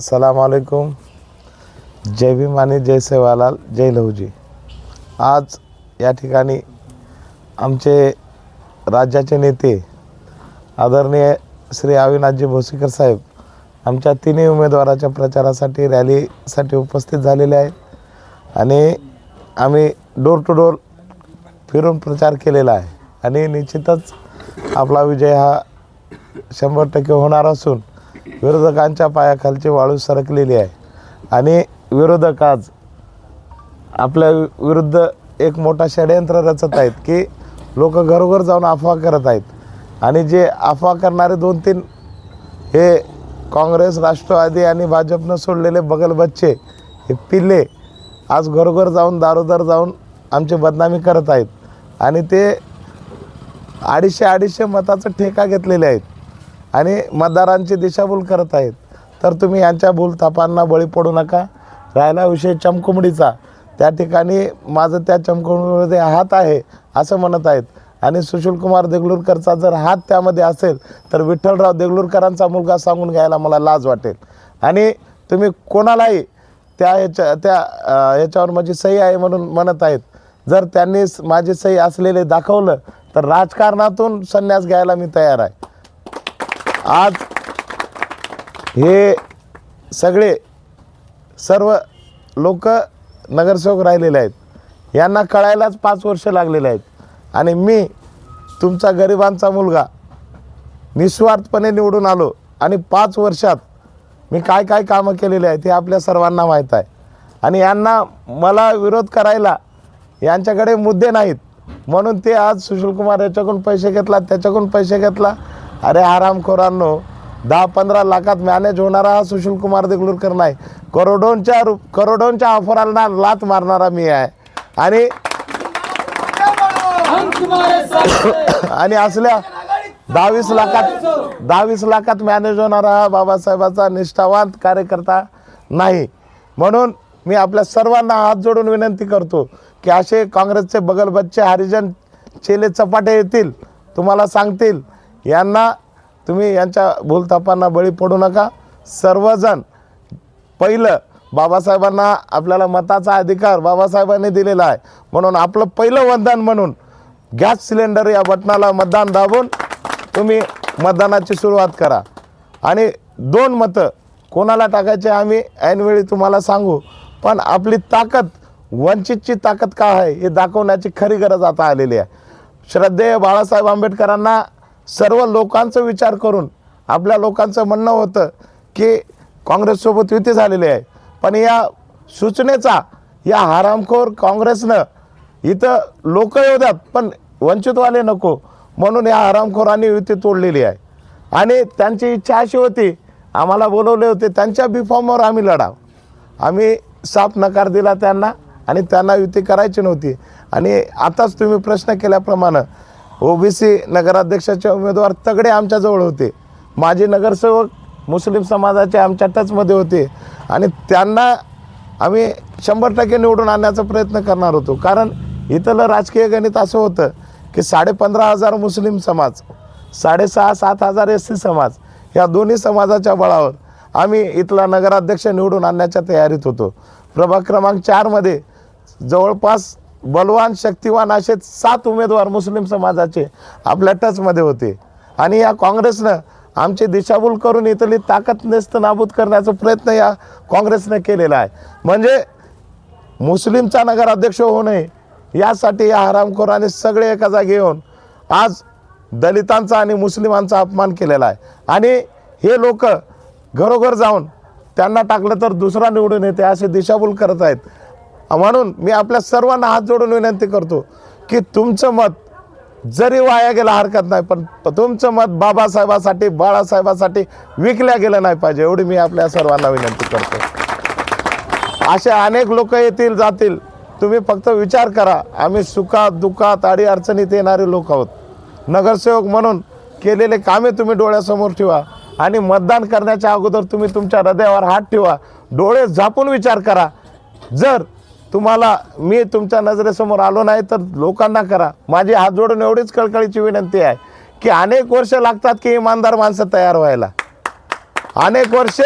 सलाम अलैकुम जय भीम आणि जय सेवालाल जय लहूजी. आज या ठिकाणी आमचे राज्याचे नेते आदरणीय श्री अविनाथजी भोसीकर साहेब आमच्या तिन्ही उमेदवाराच्या प्रचारासाठी रॅलीसाठी उपस्थित झालेले आहेत आणि आम्ही डोर टू डोर फिरून प्रचार केलेला आहे. आणि निश्चितच आपला विजय हा शंभर टक्के होणार असून विरोधकांच्या पायाखालची वाळू सरकलेली आहे. आणि विरोधक आज आपल्या वि- विरुद्ध एक मोठा षडयंत्र रचत आहेत की लोक घरोघर जाऊन अफवा करत आहेत. आणि जे अफवा करणारे दोन तीन हे काँग्रेस राष्ट्रवादी आणि भाजपनं सोडलेले बगल बच्चे हे पिल्ले आज घरोघर जाऊन दारोदार जाऊन आमची बदनामी करत आहेत. आणि ते अडीचशे अडीचशे मताचं ठेका घेतलेले आहेत. आणि मतदारांची दिशाभूल करत आहेत. तर तुम्ही यांच्या भूलथापांना बळी पडू नका. राहिला विषय चमकुमडीचा त्या ठिकाणी माझं त्या चमकुमडीमध्ये हात आहे असं म्हणत आहेत. आणि सुशीलकुमार देगलूरकरचा जर हात त्यामध्ये असेल तर विठ्ठलराव देगलूरकरांचा मुलगा सांगून घ्यायला मला लाज वाटेल. आणि तुम्ही कोणालाही त्या याच्या त्या याच्यावर माझी सही आहे म्हणून म्हणत आहेत. जर त्यांनी माझी सही असलेले दाखवलं तर राजकारणातून संन्यास घ्यायला मी तयार आहे. आज हे सगळे सर्व लोक नगरसेवक राहिलेले आहेत. यांना कळायलाच पाच वर्ष लागलेले आहेत. आणि मी तुमचा गरिबांचा मुलगा निस्वार्थपणे निवडून आलो आणि पाच वर्षात मी काय काय कामं केलेली आहेत हे आपल्या सर्वांना माहीत आहे. आणि यांना मला विरोध करायला यांच्याकडे मुद्दे नाहीत. म्हणून ते आज सुशीलकुमार याच्याकडून पैसे घेतला त्याच्याकडून पैसे घेतला. अरे आरामखोरांनो दहा पंधरा लाखात मॅनेज होणारा हा सुशीलकुमार देगलूरकर नाही. करोडोंच्या रु करोडोंच्या ऑफरांना लात मारणारा मी आहे. आणि आणि असल्या दहावीस लाखात दहावीस लाखात मॅनेज होणारा हा बाबासाहेबाचा निष्ठावान कार्यकर्ता नाही. म्हणून मी आपल्या सर्वांना हात जोडून विनंती करतो की असे काँग्रेसचे बगलबच्चे हरिजन चेले चपाटे येतील तुम्हाला सांगतील. यांना तुम्ही यांच्या भूलतापांना बळी पडू नका. सर्वजण पहिलं बाबासाहेबांना आपल्याला मताचा अधिकार बाबासाहेबांनी दिलेला आहे. म्हणून आपलं पहिलं वंदन म्हणून गॅस सिलेंडर या बटनाला मतदान दाबून तुम्ही मतदानाची सुरुवात करा. आणि दोन मतं कोणाला टाकायचे आम्ही ऐनवेळी तुम्हाला सांगू. पण आपली ताकद वंचितची ताकद काय आहे हे दाखवण्याची खरी गरज आता आलेली आहे. श्रद्धेय बाळासाहेब आंबेडकरांना सर्व लोकांचा विचार करून आपल्या लोकांचं म्हणणं होतं की काँग्रेससोबत युती झालेली आहे. पण या सूचनेचा या हरामखोर काँग्रेसनं इथं लोक येऊ पण वंचितवाले नको. म्हणून या हरामखोरांनी युती तोडलेली आहे. आणि त्यांची इच्छा अशी होती आम्हाला बोलवले होते त्यांच्या बिफॉर्मवर आम्ही लढाव. आम्ही साफ नकार दिला त्यांना आणि त्यांना युती करायची नव्हती. आणि आताच तुम्ही प्रश्न केल्याप्रमाणे ओबीसी नगराध्यक्षाचे उमेदवार तगडे आमच्याजवळ होते. माजी नगरसेवक मुस्लिम समाजाचे आमच्या टचमध्ये होते. आणि त्यांना आम्ही शंभर टक्के निवडून आणण्याचा प्रयत्न करणार होतो. कारण इथलं राजकीय गणित असं होतं की साडे पंधरा हजार मुस्लिम समाज साडेसहा सात हजार एस सी समाज या दोन्ही समाजाच्या बळावर आम्ही इथला नगराध्यक्ष निवडून आणण्याच्या तयारीत होतो. प्रभाग क्रमांक चारमध्ये जवळपास बलवान शक्तिवान असे सात उमेदवार मुस्लिम समाजाचे आपल्या टचमध्ये होते. आणि या काँग्रेसनं आमची दिशाभूल करून इथली ताकद नेस्त नाबूद करण्याचा प्रयत्न या काँग्रेसनं केलेला आहे. म्हणजे मुस्लिमचा नगराध्यक्ष होऊ नये यासाठी या हरामखोराने सगळे एका जागी येऊन आज दलितांचा आणि मुस्लिमांचा अपमान केलेला आहे. आणि हे लोक घरोघर जाऊन त्यांना टाकलं तर दुसरा निवडून येते असे दिशाभूल करत आहेत. म्हणून मी आपल्या सर्वांना हात जोडून विनंती करतो की तुमचं मत जरी वाया गेला हरकत नाही पण तुमचं मत बाबासाहेबासाठी बाळासाहेबासाठी विकल्या गेलं नाही पाहिजे एवढी मी आपल्या सर्वांना विनंती करतो. असे अनेक लोक येतील जातील. तुम्ही फक्त विचार करा. आम्ही सुखात दुःखात आडी अडचणीत येणारे लोक आहोत. नगरसेवक म्हणून केलेले कामे तुम्ही डोळ्यासमोर ठेवा आणि मतदान करण्याच्या अगोदर तुम्ही तुमच्या हृदयावर हात ठेवा. डोळे झापून विचार करा. जर तुम्हाला मी तुमच्या नजरेसमोर आलो नाही तर लोकांना करा. माझी हात जोडून एवढीच कळकळीची विनंती आहे की अनेक वर्ष लागतात की इमानदार माणसं तयार व्हायला. अनेक वर्ष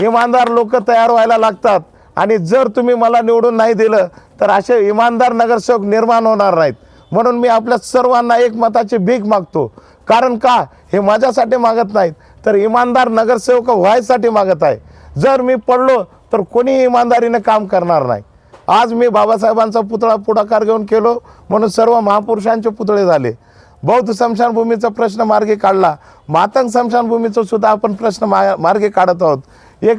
इमानदार लोक तयार व्हायला लागतात आणि जर तुम्ही मला निवडून नाही दिलं तर असे इमानदार नगरसेवक निर्माण होणार नाहीत. म्हणून मी आपल्या सर्वांना एक मताची भीक मागतो. कारण का? हे माझ्यासाठी मागत नाहीत तर इमानदार नगरसेवक व्हायसाठी मागत आहे. जर मी पडलो तर कोणीही इमानदारीने काम करणार नाही. आज मी बाबासाहेबांचा पुतळा पुढाकार घेऊन केलो म्हणून सर्व महापुरुषांचे पुतळे झाले. बौद्ध स्मशानभूमीचा प्रश्न मार्गी काढला. मातंग स्मशानभूमीचा सुद्धा आपण प्रश्न मा मार्गी काढत आहोत. एक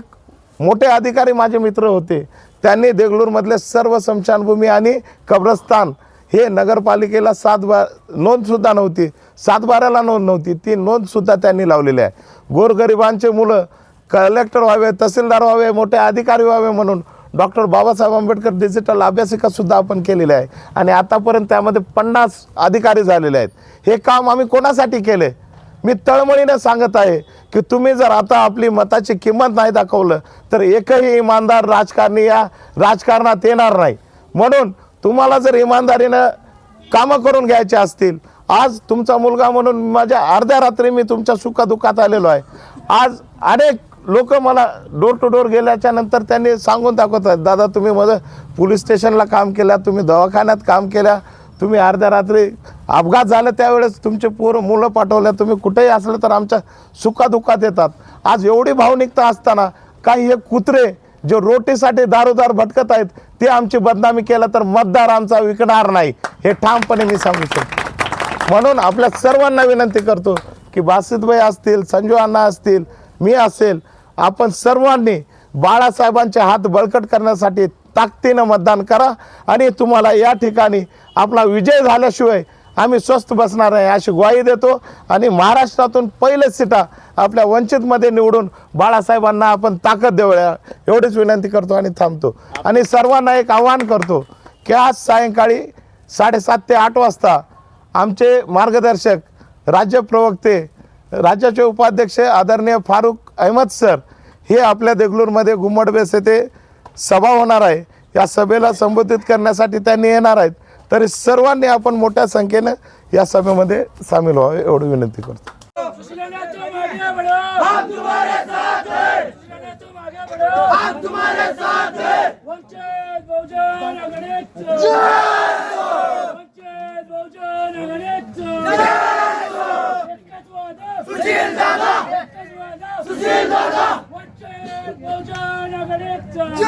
मोठे अधिकारी माझे मित्र होते. त्यांनी देगलूरमधले सर्व स्मशानभूमी आणि कब्रस्तान हे नगरपालिकेला सात बा नोंदसुद्धा नव्हती. सातबाराला नोंद नव्हती. ती नोंदसुद्धा त्यांनी लावलेली आहे. गोरगरिबांचे मुलं कलेक्टर व्हावे तहसीलदार व्हावे मोठे अधिकारी व्हावे म्हणून डॉक्टर बाबासाहेब आंबेडकर डिजिटल अभ्यासिकासुद्धा आपण केलेली आहे. आणि आतापर्यंत त्यामध्ये पन्नास अधिकारी झालेले आहेत. हे काम आम्ही कोणासाठी केले? मी तळमळीने सांगत आहे की तुम्ही जर आता आपली मताची किंमत नाही दाखवलं तर एकही इमानदार राजकारणी या राजकारणात येणार नाही. म्हणून तुम्हाला जर इमानदारीनं कामं करून घ्यायचे असतील आज तुमचा मुलगा म्हणून माझ्या अर्ध्या रात्री मी तुमच्या सुखादुखात आलेलो आहे. आज अनेक लोक मला डोर टू डोर गेल्याच्यानंतर त्यांनी सांगून दाखवतात दादा तुम्ही माझं पोलीस स्टेशनला काम केल्या तुम्ही दवाखान्यात काम केल्या तुम्ही अर्ध्या रात्री अपघात झाला त्यावेळेस तुमचे पोरं मुलं पाठवल्या तुम्ही कुठेही असलं तर आमच्या सुखादुखात येतात. आज एवढी भावनिकता असताना काही हे कुत्रे जे रोटीसाठी दारोदार भटकत आहेत ते आमची बदनामी केलं तर मतदार आमचा विकणार नाही. हे ठामपणे मी सांगू शकतो. म्हणून आपल्या सर्वांना विनंती करतो की बासितभाई असतील संजू अण्णा असतील मी असेल आपण सर्वांनी बाळासाहेबांचे हात बळकट करण्यासाठी ताकदीनं मतदान करा आणि तुम्हाला या ठिकाणी आपला विजय झाल्याशिवाय आम्ही स्वस्थ बसणार आहे अशी ग्वाही देतो आणि महाराष्ट्रातून पहिलेच सीटा आपल्या वंचितमध्ये निवडून बाळासाहेबांना आपण ताकद देऊया एवढीच विनंती करतो आणि थांबतो. आणि सर्वांना एक आव्हान करतो की आज सायंकाळी साडेसात ते आठ वाजता आमचे मार्गदर्शक राज्य प्रवक्ते राज्याचे उपाध्यक्ष आदरणीय फारुख अहमद सर हे आपल्या देगलूरमध्ये घुमट बेस येथे सभा होणार आहे. या सभेला संबोधित करण्यासाठी त्यांनी येणार आहेत. तरी सर्वांनी आपण मोठ्या संख्येनं या सभेमध्ये सामील व्हावे एवढी विनंती करतो. बहुजन बहुजन आघाडीच दादा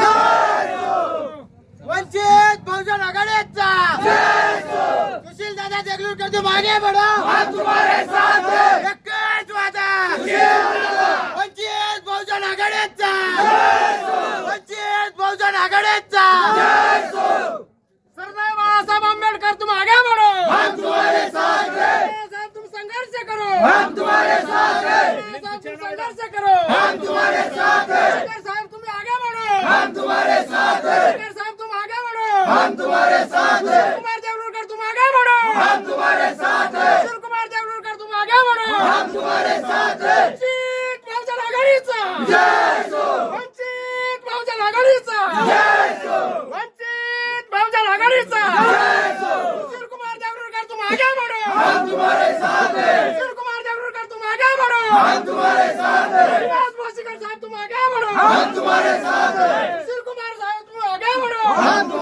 वंचित बहुजन आघाडीचा सुशील दादा देगलूरकर तुम आगे बढ़ो एकच वादा वंचित बहुजन आघाडीचा वंचित बहुजन आघाडीचा सरदार बाळासाहेब आंबेडकर तुम आगे बढ़ो साथ साहब तुम संघर्ष करो हम तुम्हारे साथ वंचित बहुजन आघाडीचा. वंचित बहुजन आघाडीचा. सुशील कुमार जागरूकर तुम आगे बढ़ो सुशील कुमार जागरूकर तुम आगे बढ़ो श्रीनिवास भोसीकर साहब तुम आगे बढ़ो सुशील कुमार साहब तुम आगे बढ़ो